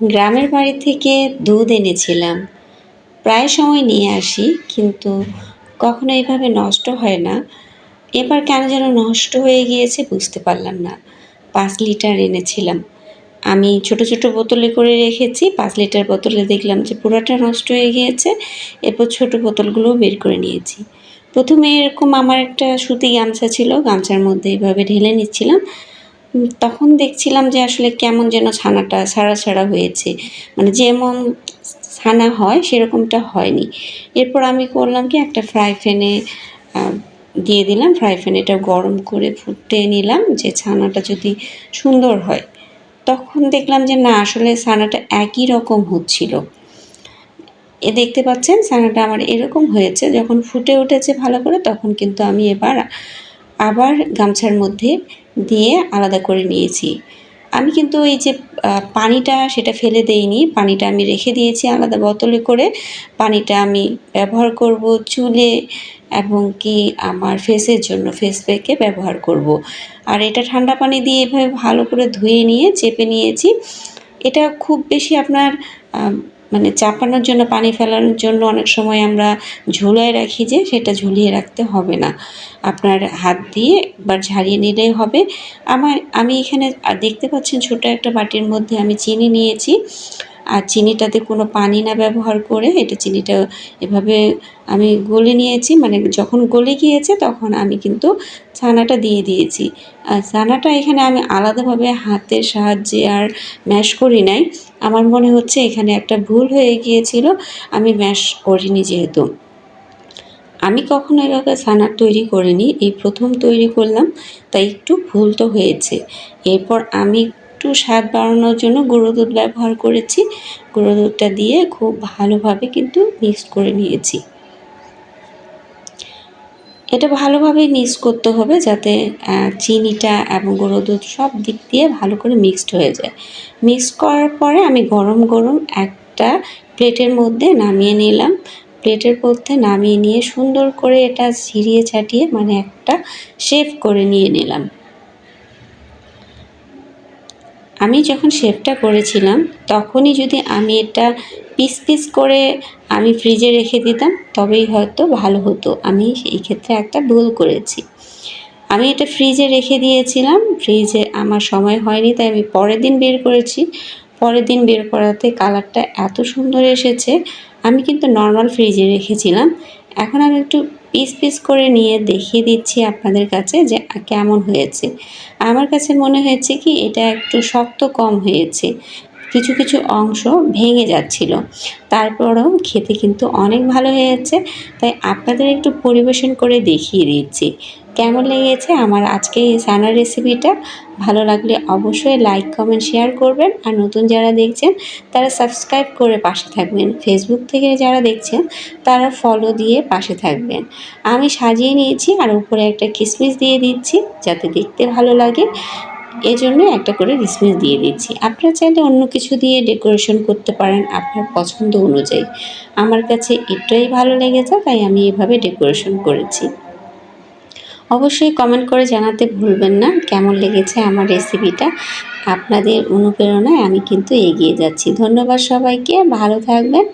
গ্রামের বাড়ি থেকে দুধ এনেছিলাম। প্রায় সময় নিয়ে আসি, কিন্তু কখনো এভাবে নষ্ট হয় না। এবার কেন যেন নষ্ট হয়ে গিয়েছে বুঝতে পারলাম না। পাঁচ লিটার এনেছিলাম। আমি ছোট ছোট বোতলে করে রেখেছি, পাঁচ লিটার বোতলে দেখলাম যে পুরোটা নষ্ট হয়ে গিয়েছে। এরপর ছোট বোতলগুলোও বের করে নিয়েছি। প্রথমে এরকম আমার একটা সুতি গামছা ছিল, গামছার মধ্যে এভাবে ঢেলে নিচ্ছিলাম। তখন দেখছিলাম যে আসলে কেমন যেন ছানাটা ছাড়া ছাড়া হয়েছে। মানে যেমন ছানা হয়, সেরকমটা হয়নি। এরপর আমি করলাম কি, একটা ফ্রাই প্যানে দিয়ে দিলাম। ফ্রাই প্যান এটা গরম করে ফুটে নিলাম যে ছানাটা যদি সুন্দর হয়। তখন দেখলাম যে না, আসলে ছানাটা একই রকম হচ্ছিল। এ দেখতে পাচ্ছেন, ছানাটা আমার এরকম হয়েছে। যখন ফুটে উঠেছে ভালো করে, তখন কিন্তু আমি এবার আবার গামছার মধ্যে দিয়ে আলাদা করে নিয়েছি। আমি কিন্তু এই যে পানিটা সেটা ফেলে দেইনি। পানিটা আমি রেখে দিয়েছি আলাদা বোতলে করে। পানিটা আমি ব্যবহার করব চুলে এবং কি আমার ফেসের জন্য ফেস প্যাকে ব্যবহার করব। আর এটা ঠান্ডা পানি দিয়ে এভাবে ভালো করে ধুয়ে নিয়ে চেপে নিয়েছি। এটা খুব বেশি আপনার মানে চাপানোর জন্য, পানি ফেলানোর জন্য অনেক সময় আমরা ঝুলায় রাখি যে, সেটা ঝুলিয়ে রাখতে হবে না। আপনার হাত দিয়ে একবার ঝাড়িয়ে নিলেই হবে। আমার, আমি এখানে দেখতে পাচ্ছেন ছোট একটা বাটির মধ্যে আমি চিনি নিয়েছি। আর চিনিটাতে কোনো পানি না ব্যবহার করে, এটা চিনিটা এভাবে আমি গলে নিয়েছি মানে যখন গলে গিয়েছে তখন আমি কিন্তু ছানাটা দিয়ে দিয়েছি। আর ছানাটা এখানে আমি আলাদাভাবে হাতের সাহায্যে আর ম্যাশ করি নাই। আমার মনে হচ্ছে এখানে একটা ভুল হয়ে গিয়েছিল, আমি ম্যাশ করিনি যেহেতু। আমি কখনো এভাবে ছানার তৈরি করিনি, এই প্রথম তৈরি করলাম, তাই একটু ভুল তো হয়েছে। এরপর আমি একটু স্বাদ বাড়ানোর জন্য গুঁড়ো দুধ ব্যবহার করেছি। গুঁড়ো দুধটা দিয়ে খুব ভালোভাবে কিন্তু মিক্স করে নিয়েছি। এটা ভালোভাবে মিক্স করতে হবে যাতে চিনিটা এবং গুঁড়ো দুধ সব দিক দিয়ে ভালো করে মিক্সড হয়ে যায়। মিক্স করার পরে আমি গরম গরম একটা প্লেটের মধ্যে নামিয়ে নিলাম। প্লেটের মধ্যে নামিয়ে নিয়ে সুন্দর করে এটা ছিঁড়িয়ে ছাটিয়ে মানে একটা শেপ করে নিয়ে নিলাম। আমি যখন শেপটা করেছিলাম, তখনই যদি আমি এটা পিস পিস করে আমি ফ্রিজে রেখে দিতাম, তবেই হয়তো ভালো হতো। আমি এই ক্ষেত্রে একটা ভুল করেছি। আমি এটা ফ্রিজে রেখে দিয়েছিলাম, ফ্রিজে আমার সময় হয়নি, তাই আমি পরের দিন বের করেছি। পরের দিন বের করাতে কালারটা এত সুন্দর এসেছে, আমি কিন্তু নর্মাল ফ্রিজে রেখেছিলাম। এখন আমি একটু পিস পিস করে নিয়ে দেখিয়ে দিচ্ছি আপনাদের কাছে যে কেমন হয়েছে। আমার কাছে মনে হয়েছে কি, এটা একটু শক্ত কম হয়েছে। কিছু কিছু অংশ ভেঙে যাচ্ছিল। তারপরও খেতে কিন্তু অনেক ভালো হয়েছে। তাই আপনাদের একটু পরিবেশন করে দেখিয়ে দিচ্ছি। কেমন লেগেছে আমার আজকে এই সানার রেসিপিটা? ভালো লাগলে অবশ্যই লাইক, কমেন্ট, শেয়ার করবেন। আর নতুন যারা দেখছেন, তারা সাবস্ক্রাইব করে পাশে থাকবেন। ফেসবুক থেকে যারা দেখছেন, তারা ফলো দিয়ে পাশে থাকবেন। আমি সাজিয়ে নিয়েছি আর উপরে একটা কিসমিস দিয়ে দিচ্ছি যাতে দেখতে ভালো লাগে। এজন্য একটা করে কিসমিস দিয়ে দিচ্ছি। আপনারা চাইলে অন্য কিছু দিয়ে ডেকোরেশন করতে পারেন আপনার পছন্দ অনুযায়ী। আমার কাছে এটাই ভালো লেগেছে তাই আমি এভাবে ডেকোরেশন করেছি। অবশ্যই কমেন্ট করে জানাতে ভুলবেন না, কেমন লেগেছে আমার রেসিপিটা আপনাদের অনুপ্রেরণায় আমি কিন্তু এগিয়ে যাচ্ছি। ধন্যবাদ সবাইকে, ভালো থাকবেন।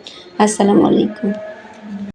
আসসালামু আলাইকুম।